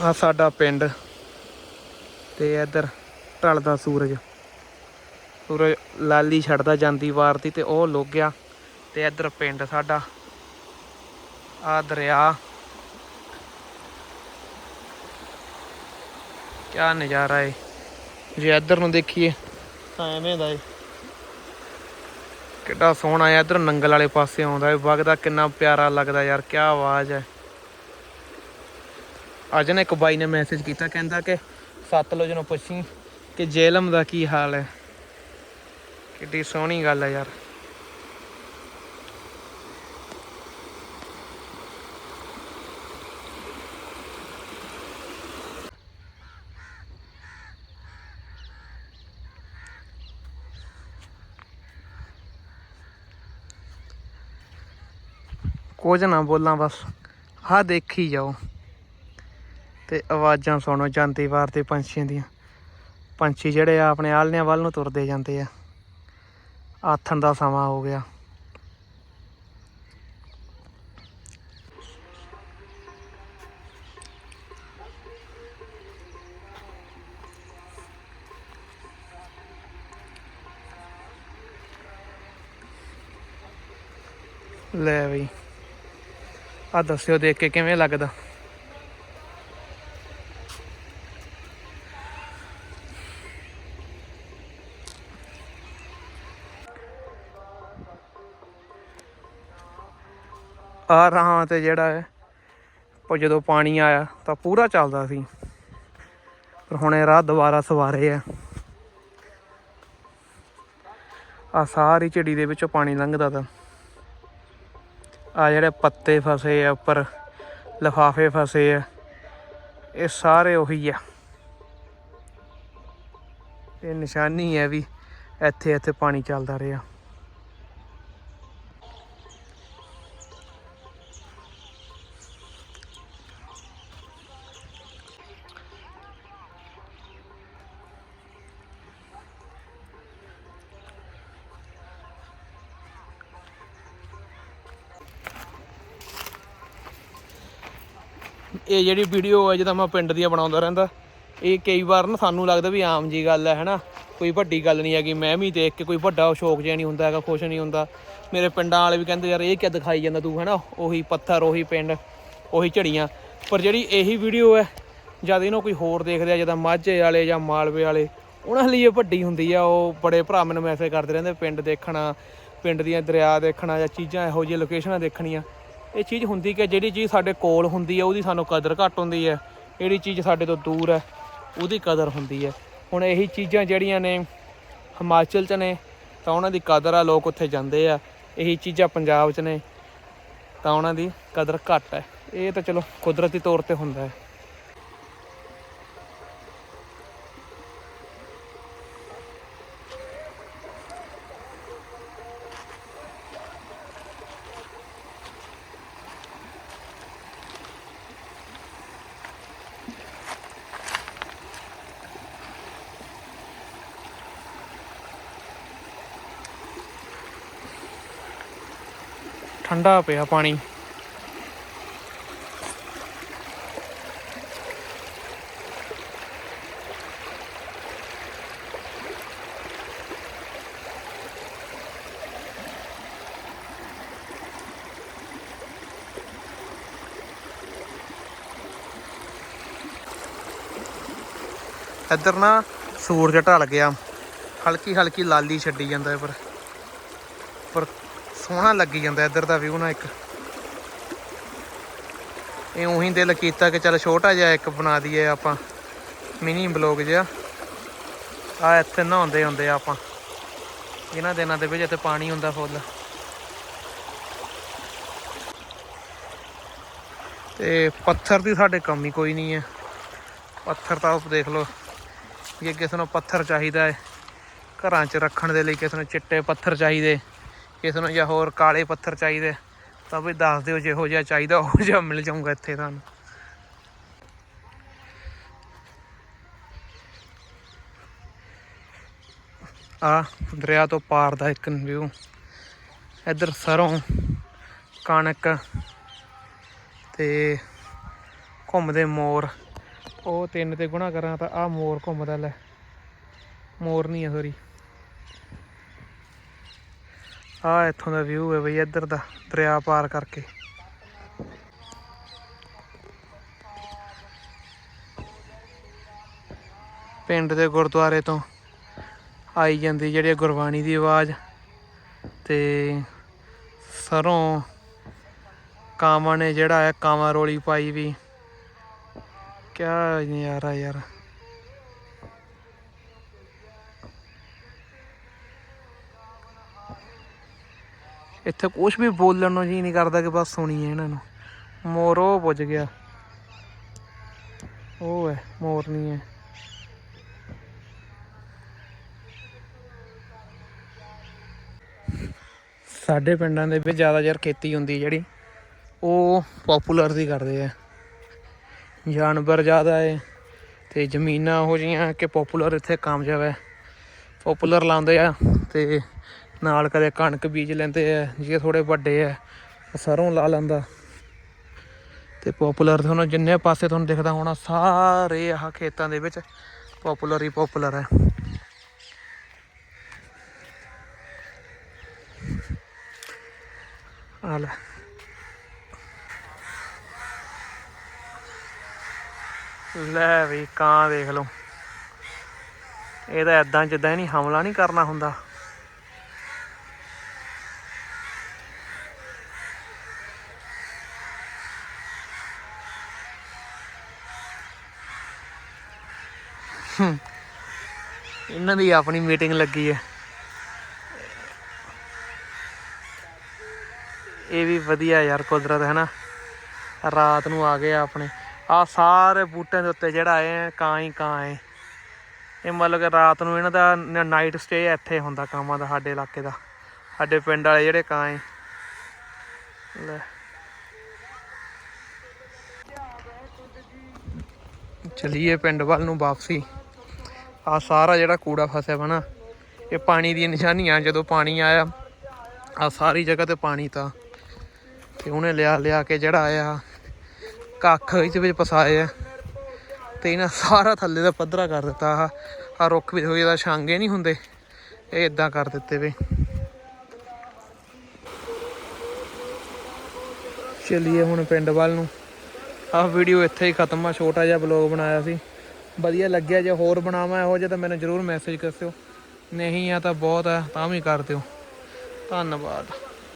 ਆ ਸਾਡਾ ਪਿੰਡ ਤੇ ਇੱਧਰ ਢਲਦਾ ਸੂਰਜ। ਸੂਰਜ ਲਾਲੀ ਛੱਡਦਾ ਜਾਂਦੀ ਵਾਰ ਦੀ ਤੇ ਉਹ ਲੁੱਗ ਗਿਆ ਤੇ ਇੱਧਰ ਪਿੰਡ ਸਾਡਾ। ਆ ਦਰਿਆ। ਕਿਆ ਨਜ਼ਾਰਾ ਏ। ਜੇ ਇੱਧਰ ਨੂੰ ਦੇਖੀਏ ਤਾਂ ਐਵੇਂ ਦਾ ਏ। ਕਿੱਡਾ ਸੋਹਣਾ ਹੈ ਇੱਧਰ ਨੰਗਲ ਵਾਲੇ ਪਾਸੇ ਆਉਂਦਾ ਏ। ਵਗਦਾ ਕਿੰਨਾ ਪਿਆਰਾ ਲੱਗਦਾ ਯਾਰ ਕੀ ਆਵਾਜ਼ ਹੈ ਅੱਜ ਨਾ ਇੱਕ ਬਾਈ ਨੇ ਮੈਸੇਜ ਕੀਤਾ, ਕਹਿੰਦਾ ਕਿ ਸਤਲੁਜ ਨੂੰ ਪੁੱਛੀ ਕਿ ਜੇਲਮ ਦਾ ਕੀ ਹਾਲ ਹੈ। ਕਿੱਡੀ ਸੋਹਣੀ ਗੱਲ ਹੈ ਯਾਰ। ਕੁਝ ਨਾ ਬੋਲਾਂ ਬਸ ਹਾਂ ਦੇਖੀ ਜਾਓ। ਤੇ ਆਵਾਜ਼ਾਂ ਸੁਣੋ, ਜਾਂਦੀ ਵਾਰ ਤੇ ਪੰਛੀਆਂ ਦੀਆਂ। ਪੰਛੀ ਜਿਹੜੇ ਆ ਆਪਣੇ ਆਲ੍ਹਣਿਆਂ ਵੱਲ ਨੂੰ ਤੁਰਦੇ ਜਾਂਦੇ ਆ। ਆਥਣ ਦਾ ਸਮਾਂ ਹੋ ਗਿਆ। ਲੈ ਬਈ। ਆ ਦੱਸਿਓ ਦੇਖ ਕੇ ਕਿਵੇਂ ਲੱਗਦਾ। ਆ ਰਹਾ ਤੇ ਜਿਹੜਾ ਹੈ, ਉਹ ਜਦੋਂ ਪਾਣੀ ਆਇਆ ਤਾਂ ਪੂਰਾ ਚੱਲਦਾ ਸੀ। ਪਰ ਹੁਣ ਇਹ ਰਾਹ ਦੁਬਾਰਾ ਸਵਾਰੇ ਆ। ਆ ਸਾਰੀ ਝੜੀ ਦੇ ਵਿੱਚੋਂ ਪਾਣੀ ਲੰਘਦਾ ਤਾ। ਆ ਜਿਹੜੇ ਪੱਤੇ ਫਸੇ ਆ, ਉੱਪਰ ਲਫਾਫੇ ਫਸੇ ਆ, ਇਹ ਸਾਰੇ ਉਹੀ ਆ। ਇਹ ਨਿਸ਼ਾਨੀ ਹੈ ਵੀ ਇੱਥੇ ਇੱਥੇ ਪਾਣੀ ਚੱਲਦਾ ਰਿਹਾ। ਇਹ ਜਿਹੜੀ ਵੀਡੀਓ ਹੈ, ਜਦੋਂ ਮੈਂ ਪਿੰਡ ਦੀਆਂ ਬਣਾਉਂਦਾ ਰਹਿੰਦਾ, ਇਹ ਕਈ ਵਾਰ ਨਾ ਸਾਨੂੰ ਲੱਗਦਾ ਵੀ ਆਮ ਜੀ ਗੱਲ ਹੈ, ਹੈਨਾ? ਕੋਈ ਵੱਡੀ ਗੱਲ ਨਹੀਂ ਹੈਗੀ, ਮੈਂ ਵੀ ਦੇਖ ਕੇ ਕੋਈ ਵੱਡਾ ਸ਼ੌਕ ਜਿਹਾ ਨਹੀਂ ਹੁੰਦਾ ਹੈਗਾ ਖੁਸ਼ ਨਹੀਂ ਹੁੰਦਾ। ਮੇਰੇ ਪਿੰਡਾਂ ਵਾਲੇ ਵੀ ਕਹਿੰਦੇ, ਯਾਰ, ਇਹ ਕਿਆ ਦਿਖਾਈ ਜਾਂਦਾ ਤੂੰ, ਹੈਨਾ? ਉਹੀ ਪੱਥਰ, ਉਹੀ ਪਿੰਡ, ਉਹੀ ਝੜੀਆਂ। ਪਰ ਜਿਹੜੀ ਇਹੀ ਵੀਡੀਓ ਹੈ, ਜਦ ਇਹਨੂੰ ਕੋਈ ਹੋਰ ਦੇਖਦੇ ਆ, ਜਦੋਂ ਮਾਝੇ ਵਾਲੇ ਜਾਂ ਮਾਲਵੇ ਵਾਲੇ, ਉਹਨਾਂ ਲਈ ਇਹ ਵੱਡੀ ਹੁੰਦੀ ਆ, ਉਹ ਬੜੇ ਭਰਾ ਮੈਨੂੰ ਮੈਸੇਜ ਕਰਦੇ ਰਹਿੰਦੇ, ਪਿੰਡ ਦੇਖਣਾ, ਪਿੰਡ ਦੀਆਂ ਦਰਿਆ ਦੇਖਣਾ ਜਾਂ ਚੀਜ਼ਾਂ ਇਹੋ ਜਿਹੀਆਂ ਲੋਕੇਸ਼ਨਾਂ ਦੇਖਣੀਆਂ। ਇਹ ਚੀਜ਼ ਹੁੰਦੀ ਕਿ ਜਿਹੜੀ ਚੀਜ਼ ਸਾਡੇ ਕੋਲ ਹੁੰਦੀ ਹੈ, ਉਹਦੀ ਸਾਨੂੰ ਕਦਰ ਘੱਟ ਹੁੰਦੀ ਹੈ। ਜਿਹੜੀ ਚੀਜ਼ ਸਾਡੇ ਤੋਂ ਦੂਰ ਹੈ, ਉਹਦੀ ਕਦਰ ਹੁੰਦੀ ਹੈ। ਹੁਣ ਇਹੀ ਚੀਜ਼ਾਂ ਜਿਹੜੀਆਂ ਨੇ ਹਿਮਾਚਲ 'ਚ ਨੇ, ਤਾਂ ਉਹਨਾਂ ਦੀ ਕਦਰ ਆ, ਲੋਕ ਉੱਥੇ ਜਾਂਦੇ ਆ। ਇਹੀ ਚੀਜ਼ਾਂ ਪੰਜਾਬ 'ਚ ਨੇ, ਤਾਂ ਉਹਨਾਂ ਦੀ ਕਦਰ ਘੱਟ ਹੈ। ਇਹ ਤਾਂ ਚਲੋ ਕੁਦਰਤੀ ਤੌਰ ਤੇ ਹੁੰਦਾ ਹੈ। ਠੰਡਾ ਪਿਆ ਪਾਣੀ। ਇੱਧਰ ਨਾ ਸੂਰਜ ਢਲ ਗਿਆ। ਹਲਕੀ ਹਲਕੀ ਲਾਲੀ ਛੱਡੀ ਜਾਂਦਾ ਹੈ ਪਰ। ਪਰ ਸੋਹਣਾ ਲੱਗੀ ਜਾਂਦਾ ਇੱਧਰ ਦਾ ਵਿਊ ਨਾ ਇੱਕ। ਇਹ ਉਹੀ ਦਿਲ ਕੀਤਾ ਕਿ ਚਲ ਛੋਟਾ ਜਿਹਾ ਇੱਕ ਬਣਾ ਦਈਏ ਆਪਾਂ ਮਿਨੀ ਬਲੌਗ ਜਿਹਾ। ਆ ਇੱਥੇ ਨਹਾਉਂਦੇ ਹੁੰਦੇ ਆ ਆਪਾਂ। ਇਹਨਾਂ ਦਿਨਾਂ ਦੇ ਵਿੱਚ ਇੱਥੇ ਪਾਣੀ ਹੁੰਦਾ ਫੁੱਲ। ਤੇ ਪੱਥਰ ਦੀ ਸਾਡੇ ਕਮੀ ਕੋਈ ਨਹੀਂ ਹੈ। ਪੱਥਰ ਤਾਂ ਉਹ ਦੇਖ ਲਓ, ਜੇ ਕਿਸੇ ਨੂੰ ਪੱਥਰ ਚਾਹੀਦਾ ਹੈ, ਘਰਾਂ 'ਚ ਰੱਖਣ ਦੇ ਲਈ ਕਿਸੇ ਨੂੰ ਚਿੱਟੇ ਪੱਥਰ ਚਾਹੀਦੇ। ਕਿਸੇ ਨੂੰ ਜਾਂ ਹੋਰ ਕਾਲੇ ਪੱਥਰ ਚਾਹੀਦੇ, ਤਾਂ ਵੀ ਦੱਸ ਦਿਓ ਜਿਹੋ ਜਿਹਾ ਚਾਹੀਦਾ, ਉਹ ਜਿਹਾ ਮਿਲ ਜਾਊਗਾ ਇੱਥੇ ਤੁਹਾਨੂੰ। ਆ ਦਰਿਆ ਤੋਂ ਪਾਰ ਦਾ ਇੱਕ ਵਿਊ ਇੱਧਰ ਸਰੋਂ, ਕਣਕ ਤੇ ਘੁੰਮਦੇ ਮੋਰ। ਉਹ ਤਿੰਨ ਤੇ ਗੁਣਾ ਕਰਾਂ ਤਾਂ ਆ ਮੋਰ ਘੁੰਮਦਾ ਲੈ। ਮੋਰ ਨਹੀਂ ਆ ਸੋਰੀ ਆ ਇੱਥੋਂ ਦਾ ਵਿਊ ਹੈ ਬਈ ਇੱਧਰ ਦਾ ਦਰਿਆ ਪਾਰ ਕਰਕੇ। ਪਿੰਡ ਦੇ ਗੁਰਦੁਆਰੇ ਤੋਂ ਆਈ ਜਾਂਦੀ ਜਿਹੜੀ ਗੁਰਬਾਣੀ ਦੀ ਆਵਾਜ਼ ਤੇ ਸਰੋਂ ਕਾਵਾਂ ਨੇ ਜਿਹੜਾ ਹੈ ਕਾਵਾਂ ਰੋਲੀ ਪਾਈ ਵੀ। ਕਿਆ ਨਜ਼ਾਰਾ ਯਾਰ। ਇੱਥੇ ਕੁਝ ਵੀ ਬੋਲਣ ਨੂੰ ਜੀ ਨਹੀਂ ਕਰਦਾ ਕਿ ਬਸ ਸੁਣੀਏ ਇਹਨਾਂ ਨੂੰ। ਮੋਰ ਉਹ ਪੁੱਜ ਗਿਆ। ਉਹ ਹੈ, ਮੋਰ ਨਹੀਂ ਹੈ। ਸਾਡੇ ਪਿੰਡਾਂ ਦੇ ਵਿੱਚ ਜ਼ਿਆਦਾ ਯਾਰ ਖੇਤੀ ਹੁੰਦੀ ਜਿਹੜੀ, ਉਹ ਪਪੂਲਰ ਦੀ ਕਰਦੇ ਆ। ਜਾਨਵਰ ਜ਼ਿਆਦਾ ਹੈ ਤੇ ਜ਼ਮੀਨਾਂ ਉਹ ਜੀਆਂ ਕਿ ਪਪੂਲਰ ਇੱਥੇ ਕਾਮਯਾਬ ਹੈ। ਪਪੂਲਰ ਲਾਉਂਦੇ ਆ ਤੇ ਨਾਲ ਕਦੇ ਕਣਕ ਬੀਜ ਲੈਂਦੇ ਆ, ਜੇ ਥੋੜੇ ਵੱਡੇ ਆ ਸਰੋਂ ਲਾ ਲੈਂਦਾ। ਤੇ ਪਪੂਲਰ ਤੁਹਾਨੂੰ ਜਿੰਨੇ ਪਾਸੇ ਤੁਹਾਨੂੰ ਦਿਖਦਾ, ਹੋਣਾ ਸਾਰੇ ਆਹ ਖੇਤਾਂ ਦੇ ਵਿੱਚ ਪਪੂਲਰ ਹੀ ਪਪੂਲਰ ਹੈ। ਆ ਲੈ। ਲੈ ਵੀ ਕਾਂ ਦੇਖ ਲਓ। ਇਹ ਤਾਂ ਐਦਾਂ ਜਿੱਦਾਂ ਨਹੀਂ ਹਮਲਾ ਨਹੀਂ ਕਰਨਾ ਹੁੰਦਾ। ਇਹਨਾਂ ਦੀ ਆਪਣੀ ਮੀਟਿੰਗ ਲੱਗੀ ਹੈ। ਇਹ ਵੀ ਵਧੀਆ ਯਾਰ ਕੁਦਰਤ, ਹੈ ਨਾ? ਰਾਤ ਨੂੰ ਆ ਗਏ ਆਪਣੇ। ਆ ਸਾਰੇ ਬੂਟਿਆਂ ਦੇ ਉੱਤੇ ਜਿਹੜਾ ਆਏ ਕਾਂ ਹੀ ਕਾਂ ਹੈ। ਇਹ ਮਤਲਬ ਕਿ ਰਾਤ ਨੂੰ ਇਹਨਾਂ ਦਾ ਨਾਈਟ ਸਟੇ ਇੱਥੇ ਹੁੰਦਾ ਕਾਮਾਂ ਦਾ, ਸਾਡੇ ਇਲਾਕੇ ਦਾ। ਸਾਡੇ ਪਿੰਡ ਵਾਲੇ ਜਿਹੜੇ ਕਾਂ ਹੈ। ਲੈ। ਚਲੀਏ ਪਿੰਡ ਵੱਲ ਨੂੰ ਵਾਪਸੀ। ਆ ਸਾਰਾ ਜਿਹੜਾ ਕੂੜਾ ਫਸਿਆ ਵਾ ਨਾ, ਇਹ ਪਾਣੀ ਦੀਆਂ ਨਿਸ਼ਾਨੀਆਂ, ਜਦੋਂ ਪਾਣੀ ਆਇਆ, ਆ ਸਾਰੀ ਜਗ੍ਹਾ ਤੇ ਪਾਣੀ ਤਾਂ। ਤੇ ਉਹਨੇ ਲਿਆ ਲਿਆ ਕੇ ਜਿਹੜਾ ਆਇਆ, ਕੱਖ ਇਹਦੇ ਵਿੱਚ ਫਸਾਏ ਆ। ਤੇ ਇਹਨਾਂ ਸਾਰਾ ਥੱਲੇ ਦਾ ਪੱਧਰਾ ਕਰ ਦਿੱਤਾ ਆ। ਆ ਰੁੱਖ ਵੀ ਹੋਈ ਦਾ ਛਾਂਗੇ ਨਹੀਂ ਹੁੰਦੇ। ਇਹ ਇਦਾਂ ਕਰ ਦਿੱਤੇ ਵੇ। ਚਲਿਏ ਹੁਣ ਪਿੰਡ ਵੱਲ ਨੂੰ। ਆਹ ਵੀਡੀਓ ਇੱਥੇ ਹੀ ਖਤਮ ਆ, ਛੋਟਾ ਜਿਹਾ ਬਲੌਗ ਬਣਾਇਆ ਸੀ। ਵਧੀਆ ਲੱਗਿਆ, ਜੇ ਹੋਰ ਬਣਾਵਾਂ ਇਹੋ ਜਿਹਾ ਤਾਂ ਮੈਨੂੰ ਜਰੂਰ ਮੈਸੇਜ ਕਰਿਓ ਨਹੀਂ ਆ ਤਾਂ ਬਹੁਤ ਆ, ਤਾਂ ਵੀ ਕਰ ਦਿਓ। ਧੰਨਵਾਦ।